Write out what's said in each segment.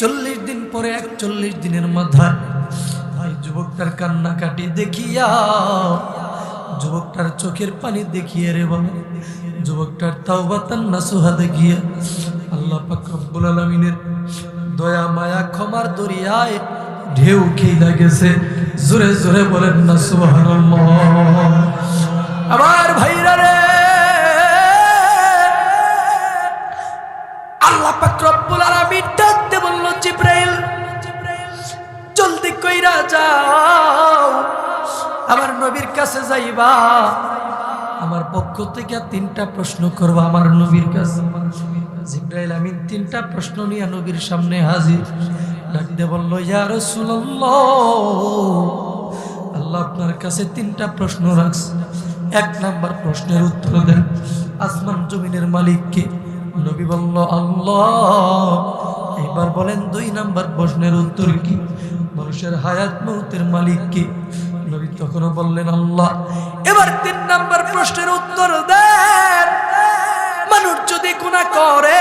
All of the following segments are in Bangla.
চল্লিশ দিন পরে একচল্লিশ দিনের মাথায় ভাই যুবকটার কান্নাকাটি দেখিয়া, যুবকটার চোখের পানি দেখিয়ে রে বাবা, যুবকটার তাওবা তান্না সুহা দেখিয়ে আল্লাহ পাক রব্বুল আলামিনের দয়া, মায়া, ক্ষমার দরিয়ায় ঢেউ খেয়ে গেছে। জোরে জোরে বলেন না, সুবহানাল্লাহ। আমার ভাইরা রে জলদি কইরা যাও। আমার নবীর কাছে যাইবা। আমার পক্ষ থেকে তিনটা প্রশ্ন করবা আমার নবীর কাছে। জিব্রাইল আমিন তিনটা প্রশ্ন নিয়ে নবীর সামনে হাজির। ডাকতে বলল, ইয়া রাসূলুল্লাহ, আল্লাহ আপনার কাছে তিনটা প্রশ্ন রাখছে। এক নাম্বার প্রশ্নের উত্তর দেন, আসমান জমিনের মালিককে নবী বলল, আল্লাহ। এবার বলেন, দুই নাম্বার প্রশ্নের উত্তর কি? মানুষের হায়াত মৌতের মালিক কি? নবী তখনও বললেন, আল্লাহ। এবার তিন নাম্বার প্রশ্নের উত্তর দেন। মানুষ যদি গুণা করে,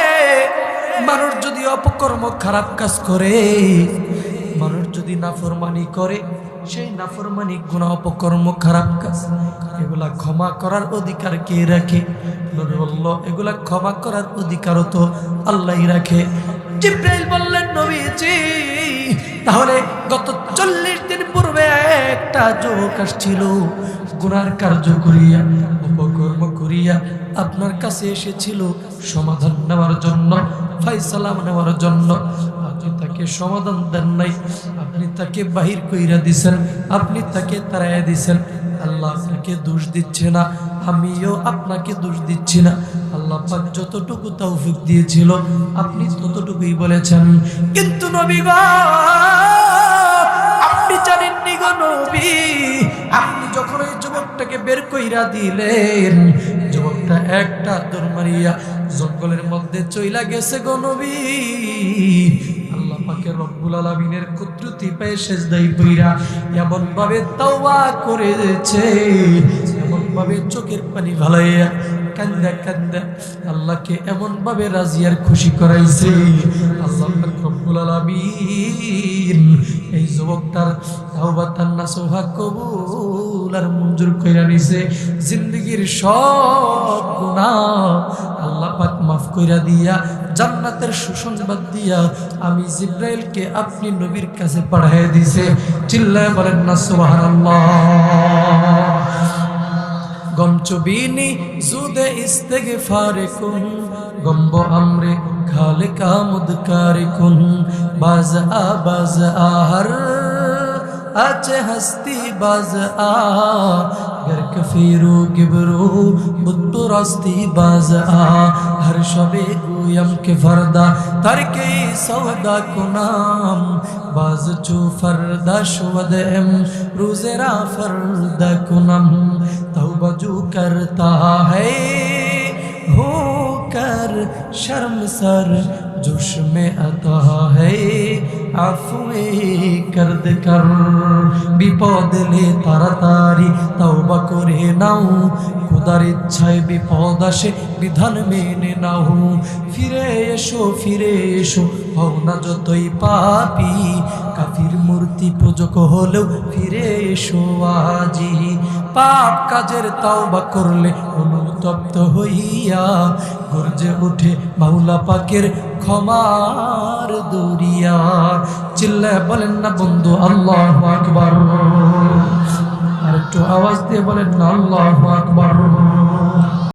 মানুষ যদি অপকর্ম, খারাপ কাজ করে, মানুষ যদি নাফরমানি করে, সেই নাফরমানি গুণা অপকর্ম, খারাপ কাজ এগুলা ক্ষমা করার অধিকার কে রাখে? এগুলা ক্ষমা করার অধিকারও তো আল্লাহই রাখে। বললেন, নবীজি, তাহলে গত চল্লিশ দিন পূর্বে একটা যুবক আসছিল। গুনার কার্য করিয়া, উপকর্ম করিয়া আপনার কাছে এসেছিল সমাধান নেওয়ার জন্য ফাইসালাম নেওয়ার জন্য। আপনি তাকে সমাধান দেন নাই। আপনি তাকে বাহির কইরা দিছেন। আপনি তাকে তাড়াইয়া দিছেন। আল্লাহ আপনাকে দোষ দিচ্ছে না আমিও আপনাকে দোষ দিচ্ছি না। আল্লাহ পাক যতটুকু তৌফিক দিয়েছিল আপনি ততটুকুই বলেছেন। কিন্তু নবী গো, আপনি জানেননি গো নবী আপনি যখন ওই যুবকটাকে বের কইরা দিলেন যুবকটা একটা দৌড় মারিয়া জঙ্গলের মধ্যে চইলা গেছে গো নবী। রব্বুল আলামিনের কুদরতি পেয়ে সেজদাই পইরা এমন ভাবে তাওবা করেছে এমন ভাবে চোখের পানি ভালাইয়া কান্দা কান্দা আল্লাহকে এমন ভাবে রাজিয়ার খুশি করাইছে। আল্লাহ রব্বুল আলামিন এই যুবকটার তাওবা তান্না সোহা কবুল আর মঞ্জুর কইরা নিছে। জিন্দগির সব গুনাহ আল্লাহ পাক মাফ কইরা দিয়া জান্নাতের সুসংবাদ দিয়া আমি জিব্রাইলকে আপনি নবীর কাছে পাঠিয়ে দিছে চিল্লায় বলেন, না, সুবহানাল্লাহ। গম জুদে ইস্তেগফারে কুন গম্ব আমরে খালে কামুদ কুন বাজ আ বাজ আহার আছে হস্তি বাজ আ কাফিরু কিবরু বুত্তরাস্তি বাজা হর শবে গুয়ম কে ফরদা তরকে সওদা কুনাম বাজ চু ফরদা শুবদ এম রুজেরা ফরদা কুনম তওবা জু করতা হে हो कर शर्म सर जुश में अता है আফুয়ে করদ কর। বিপদ লে তাড়াতাড়ি তওবা করে নাও। খোদার ইচ্ছায় বিপদ আসে, বিধান মেনে নাও। ফিরে এসো ফিরে এসো, হও না যতই পাপি। কাফির মূর্তি পূজক হলেও ফিরে এসো আজি। পাপ কাজের তাওবা করলে অনুতপ্ত হইয়া, গর্জে উঠে মাওলা পাকের ক্ষমার দরিয়া। চিল্লায় বলেন না বন্ধু, আল্লাহ আকবর। আর একটু আওয়াজ দিয়ে বলেন না, আল্লাহ আকবার।